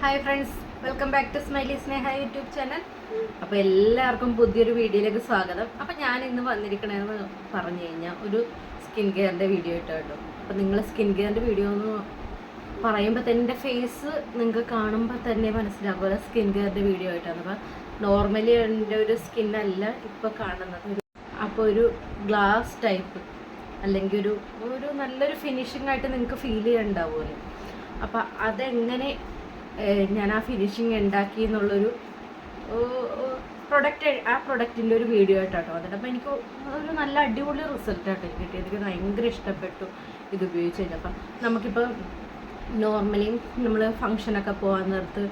Hi friends welcome back to smiley Sneha YouTube channel അപ്പോൾ എല്ലാവർക്കും പുതിയൊരു വീഡിയോയിലേക്ക് സ്വാഗതം. അപ്പോൾ ഞാൻ ഇന്ന് വന്നിരിക്കണമെന്ന് പറഞ്ഞു കഴിഞ്ഞാൽ ഒരു സ്കിൻ കെയറിന്റെ വീഡിയോ ഇട്ടോ കേട്ടോ അപ്പോൾ നിങ്ങൾ സ്കിൻ കെയറിന്റെ വീഡിയോ എന്ന് പറയുമ്പോൾ തന്നെ എന്റെ ഫേസ് നിങ്ങൾക്ക് കാണുമ്പോൾ തന്നെ മനസ്സിലാകും സ്കിൻ കെയറിന്റെ വീഡിയോ ആയിട്ടാണ്. അപ്പോൾ നോർമലി എന്റെ ഒരു സ്കിൻ അല്ല ഇപ്പോൾ കാണുന്നത്. അപ്പോൾ ഒരു ഗ്ലാസ് ടൈപ്പ് അല്ലെങ്കിൽ ഒരു ഒരു നല്ലൊരു ഫിനിഷിംഗ് ആയിട്ട് നിങ്ങൾക്ക് ഫീൽ ചെയ്യണ്ടാവുമല്ലോ അപ്പം അതെങ്ങനെ ഞാൻ ആ ഫിനിഷിങ് ഉണ്ടാക്കി എന്നുള്ളൊരു പ്രൊഡക്റ്റ് ആ പ്രൊഡക്റ്റിന്റെ ഒരു വീഡിയോ ആയിട്ടോ അതിന്റെ അപ്പോൾ എനിക്ക് ഒരു നല്ല അടിപൊളി റിസൾട്ട് ആയിട്ട് എനിക്ക് കിട്ടി എനിക്ക് ഭയങ്കര ഇഷ്ടപ്പെട്ടു ഇത് ഉപയോഗിച്ച് കഴിഞ്ഞപ്പോൾ നമുക്കിപ്പോൾ നോർമലി നമ്മൾ ഫങ്ഷനൊക്കെ പോകാൻ നേരത്ത്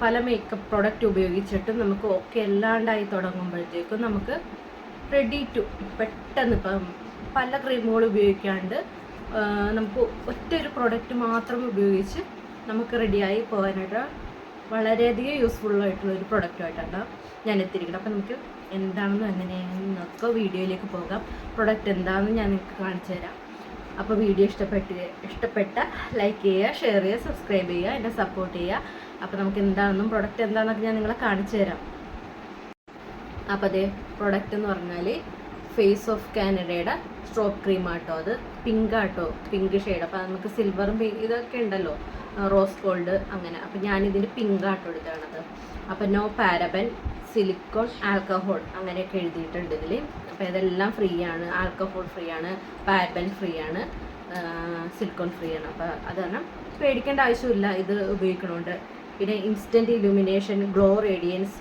പല മേക്കപ്പ് പ്രൊഡക്റ്റ് ഉപയോഗിച്ചിട്ട് നമുക്ക് ഓക്കെ അല്ലാണ്ടായി തുടങ്ങുമ്പോഴത്തേക്കും നമുക്ക് റെഡി ടു പെട്ടെന്ന് ഇപ്പം പല ക്രീമുകൾ ഉപയോഗിക്കാണ്ട് നമുക്ക് ഒറ്റ ഒരു പ്രൊഡക്റ്റ് മാത്രം ഉപയോഗിച്ച് നമുക്ക് റെഡിയായി പോകാനായിട്ട് വളരെയധികം യൂസ്ഫുൾ ആയിട്ടുള്ള ഒരു പ്രൊഡക്റ്റുമായിട്ടാണ് ഞാൻ എത്തിയിരിക്കുന്നത് അപ്പോൾ നമുക്ക് എന്താണെന്നും എങ്ങനെയാണെന്നൊക്കെ വീഡിയോയിലേക്ക് പോകാം. പ്രൊഡക്റ്റ് എന്താണെന്ന് ഞാൻ നിങ്ങൾക്ക് കാണിച്ചു തരാം. അപ്പോൾ വീഡിയോ ഇഷ്ടപ്പെട്ട് ഇഷ്ടപ്പെട്ട ലൈക്ക് ചെയ്യുക ഷെയർ ചെയ്യുക സബ്സ്ക്രൈബ് ചെയ്യുക എന്നെ സപ്പോർട്ട് ചെയ്യുക. അപ്പോൾ നമുക്ക് എന്താണെന്നും പ്രൊഡക്റ്റ് എന്താണെന്നൊക്കെ ഞാൻ നിങ്ങളെ കാണിച്ചു തരാം. അപ്പോൾ അതേ പ്രൊഡക്റ്റ് എന്ന് പറഞ്ഞാൽ ഫേസ് ഓഫ് കാനഡയുടെ സ്ട്രോക്ക് ക്രീം ആട്ടോ അത്. പിങ്ക് ആട്ടോ പിങ്ക് ഷെയ്ഡ് അപ്പോൾ നമുക്ക് സിൽവറും ഇതൊക്കെ ഉണ്ടല്ലോ. റോസ് ഗോൾഡ് അങ്ങനെ. അപ്പോൾ ഞാനിതിന് പിങ്ക് ആട്ടോ എടുത്താണത് അപ്പം നോ പാരബൻ സിലിക്കോൺ ആൽക്കഹോൾ അങ്ങനെയൊക്കെ എഴുതിയിട്ടുണ്ട് ഇതിൽ അപ്പോൾ ഇതെല്ലാം ഫ്രീ ആണ്. ആൽക്കഹോൾ ഫ്രീ ആണ് പാരബൻ ഫ്രീ ആണ് സിലിക്കോൺ ഫ്രീ ആണ്. അപ്പോൾ അത് കാരണം പേടിക്കേണ്ട ആവശ്യമില്ല. ഇത് ഉപയോഗിക്കണോണ്ട്. പിന്നെ instant illumination glow radiance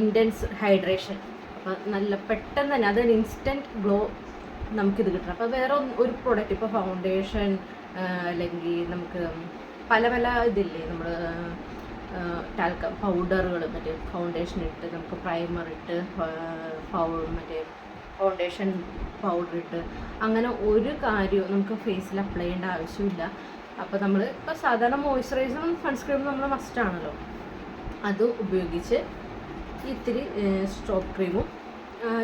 intense hydration അപ്പോൾ നല്ല പെട്ടെന്ന് തന്നെ അതൊരു ഇൻസ്റ്റന്റ് ഗ്ലോ നമുക്കിത് കിട്ടണം. അപ്പോൾ വേറെ ഒരു പ്രോഡക്റ്റ് ഇപ്പോൾ ഫൗണ്ടേഷൻ അല്ലെങ്കിൽ നമുക്ക് പല പല ഇതില്ലേ നമ്മൾ ടാൽക്ക പൗഡറുകൾ മറ്റേ ഫൗണ്ടേഷൻ ഇട്ട് നമുക്ക് പ്രൈമർ ഇട്ട് മറ്റേ ഫൗണ്ടേഷൻ പൗഡർ ഇട്ട് അങ്ങനെ ഒരു കാര്യവും നമുക്ക് ഫേസിൽ അപ്ലൈ ചെയ്യേണ്ട ആവശ്യമില്ല. അപ്പോൾ നമ്മൾ ഇപ്പോൾ സാധാരണ മോയ്സ്ചറൈസറും സൺസ്ക്രീമും നമ്മൾ മസ്റ്റാണല്ലോ അത് ഉപയോഗിച്ച് ഇത്തിരി സ്ട്രോപ്പ് ക്രീമും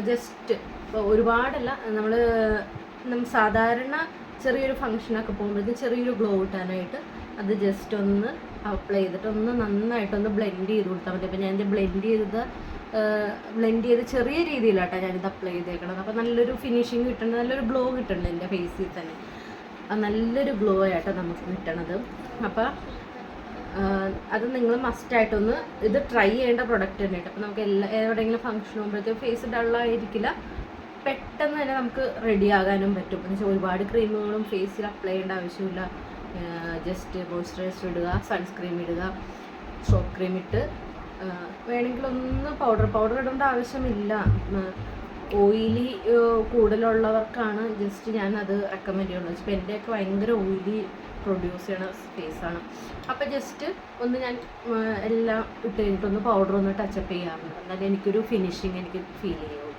ജസ്റ്റ് ഇപ്പോൾ ഒരുപാടല്ല നമ്മൾ നമ്മൾ സാധാരണ ചെറിയൊരു ഫങ്ഷനൊക്കെ പോകുമ്പോഴത്തേക്കും ചെറിയൊരു ഗ്ലോ കിട്ടാനായിട്ട് അത് ജസ്റ്റ് ഒന്ന് അപ്ലൈ ചെയ്തിട്ട് ഒന്ന് നന്നായിട്ടൊന്ന് ബ്ലെൻഡ് ചെയ്ത് കൊടുത്താൽ മതി. അപ്പോൾ ഞാനിത് ബ്ലെൻഡ് ചെയ്തത് ബ്ലെൻഡ് ചെയ്ത് ചെറിയ രീതിയിലാട്ടോ ഞാനിത് അപ്ലൈ ചെയ്തേക്കണത്. അപ്പോൾ നല്ലൊരു ഫിനിഷിങ് കിട്ടുന്നുണ്ട് നല്ലൊരു ഗ്ലോ കിട്ടുന്നുണ്ട് എന്റെ ഫേസിൽ തന്നെ. നല്ലൊരു ഗ്ലോ ആയിട്ടോ നമുക്ക് കിട്ടണത്. അപ്പോൾ അത് നിങ്ങൾ മസ്റ്റായിട്ടൊന്ന് ഇത് ട്രൈ ചെയ്യേണ്ട പ്രൊഡക്റ്റ് തന്നെ അപ്പോൾ നമുക്ക് എല്ലാ എവിടെയെങ്കിലും ഫംഗ്ഷൻ പോകുമ്പോഴത്തേക്കും ഫേസ് ഡള്ളായിരിക്കില്ല പെട്ടെന്ന് തന്നെ നമുക്ക് റെഡി ആകാനും പറ്റും. എന്ന് വെച്ചാൽ ഒരുപാട് ക്രീമുകളും ഫേസിൽ അപ്ലൈ ചെയ്യേണ്ട ആവശ്യമില്ല. ജസ്റ്റ് മോയ്സ്ചറൈസർ ഇടുക സൺസ്ക്രീം ഇടുക സോപ്പ് ക്രീം ഇട്ട് വേണമെങ്കിൽ ഒന്ന് പൗഡർ പൗഡർ ഇടേണ്ട ആവശ്യമില്ല. ഓയിലി കൂടുതലുള്ളവർക്കാണ് ജസ്റ്റ് ഞാൻ അത് റെക്കമെൻഡ് ചെയ്യുന്നത്. ഇപ്പം എന്റെയൊക്കെ ഭയങ്കര ഓയിലി പ്രൊഡ്യൂസ് ചെയ്യണ സ്പേസാണ് അപ്പോൾ ജസ്റ്റ് ഒന്ന് ഞാൻ എല്ലാം ഇട്ട് കഴിഞ്ഞിട്ടൊന്ന് പൗഡർ ഒന്ന് ടച്ചപ്പ് ചെയ്യാറുണ്ട് എന്നാലും എനിക്കൊരു ഫിനിഷിങ് എനിക്ക് ഫീൽ ചെയ്യുള്ളൂ.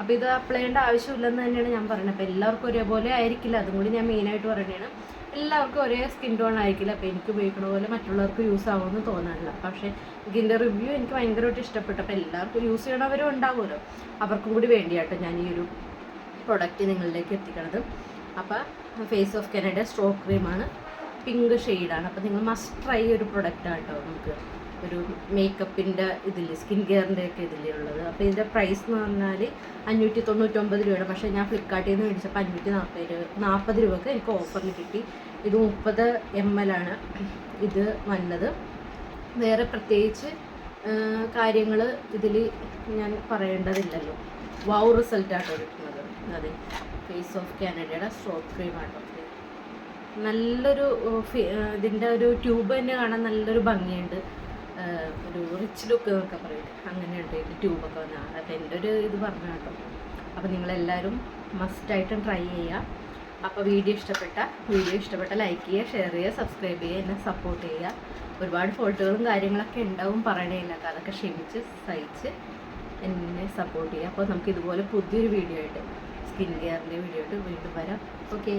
അപ്പോൾ ഇത് അപ്ലൈ ചെയ്യേണ്ട ആവശ്യമില്ലെന്ന് തന്നെയാണ് ഞാൻ പറയുന്നത്. അപ്പോൾ എല്ലാവർക്കും ഒരേപോലെ ആയിരിക്കില്ല. അതും കൂടി ഞാൻ മെയിനായിട്ട് പറയുന്നതാണ് എല്ലാവർക്കും ഒരേ സ്കിൻ ടോൺ ആയിരിക്കില്ല. അപ്പോൾ എനിക്ക് ഉപയോഗിക്കുന്ന പോലെ മറ്റുള്ളവർക്ക് യൂസ് ആവുമെന്ന് തോന്നാറില്ല. പക്ഷേ ഇതിന്റെ റിവ്യൂ എനിക്ക് ഭയങ്കരമായിട്ട് ഇഷ്ടപ്പെട്ടു. അപ്പോൾ എല്ലാവർക്കും യൂസ് ചെയ്യണവരും ഉണ്ടാവുമല്ലോ. അവർക്കും കൂടി വേണ്ടിയാട്ടോ ഞാൻ ഈ ഒരു പ്രൊഡക്റ്റ് നിങ്ങളിലേക്ക് എത്തിക്കണത്. അപ്പോൾ ഫേസ് ഓഫ് കനഡ സ്ട്രോക്ക് ക്രീമാണ് പിങ്ക് ഷെയ്ഡാണ് അപ്പോൾ നിങ്ങൾ മസ്റ്റ് ട്രൈ ഒരു പ്രൊഡക്റ്റാണ് കേട്ടോ നമുക്ക്. ഒരു മേക്കപ്പിന്റെ ഇതിൽ സ്കിൻ കെയറിന്റെ ഒക്കെ ഇതിലുള്ളത് അപ്പോൾ ഇതിന്റെ പ്രൈസ് എന്ന് പറഞ്ഞാൽ അഞ്ഞൂറ്റി തൊണ്ണൂറ്റൊമ്പത് രൂപയാണ്. പക്ഷേ ഞാൻ ഫ്ലിപ്കാർട്ടിൽ നിന്ന് മേടിച്ചപ്പോൾ അഞ്ഞൂറ്റി നാൽപ്പത് രൂപ നാൽപ്പത് രൂപക്ക് എനിക്ക് ഓഫറിൽ കിട്ടി. ഇത് മുപ്പത് എം എൽ ആണ് ഇത് വന്നത്. വേറെ പ്രത്യേകിച്ച് കാര്യങ്ങൾ ഇതിൽ ഞാൻ പറയേണ്ടതില്ലല്ലോ. വൗ റിസൾട്ടാണ് കിട്ടുന്നത്. അതെ. ഫേസ് ഓഫ് കാനഡയുടെ ക്രീം ആട്ടോ. നല്ലൊരു ഇതിന്റെ ഒരു ട്യൂബ് തന്നെ കാണാൻ നല്ലൊരു ഭംഗിയുണ്ട്. ഒരു റിച്ച് ലുക്ക് എന്നൊക്കെ അങ്ങനെ ഉണ്ട്. ഈ ട്യൂബൊക്കെ വന്നാൽ അതൊക്കെ എന്റെ ഒരു ഇത് പറഞ്ഞു കേട്ടോ. അപ്പോൾ നിങ്ങളെല്ലാവരും മസ്റ്റായിട്ടും ട്രൈ ചെയ്യുക. അപ്പോൾ വീഡിയോ ഇഷ്ടപ്പെട്ട വീഡിയോ ഇഷ്ടപ്പെട്ട ലൈക്ക് ചെയ്യുക ഷെയർ ചെയ്യുക സബ്സ്ക്രൈബ് ചെയ്യുക എന്നെ സപ്പോർട്ട് ചെയ്യുക. ഒരുപാട് ഫോട്ടോകളും കാര്യങ്ങളൊക്കെ ഉണ്ടാവും പറയണേയില്ല അതൊക്കെ ക്ഷമിച്ച് സഹിച്ച് എന്നെ സപ്പോർട്ട് ചെയ്യുക. അപ്പോൾ നമുക്ക് ഇതുപോലെ പുതിയൊരു വീഡിയോ ആയിട്ട് സ്കിൻ കെയറിന്റെ വീഡിയോ ആയിട്ട് വീണ്ടും വരാം. ഓക്കെ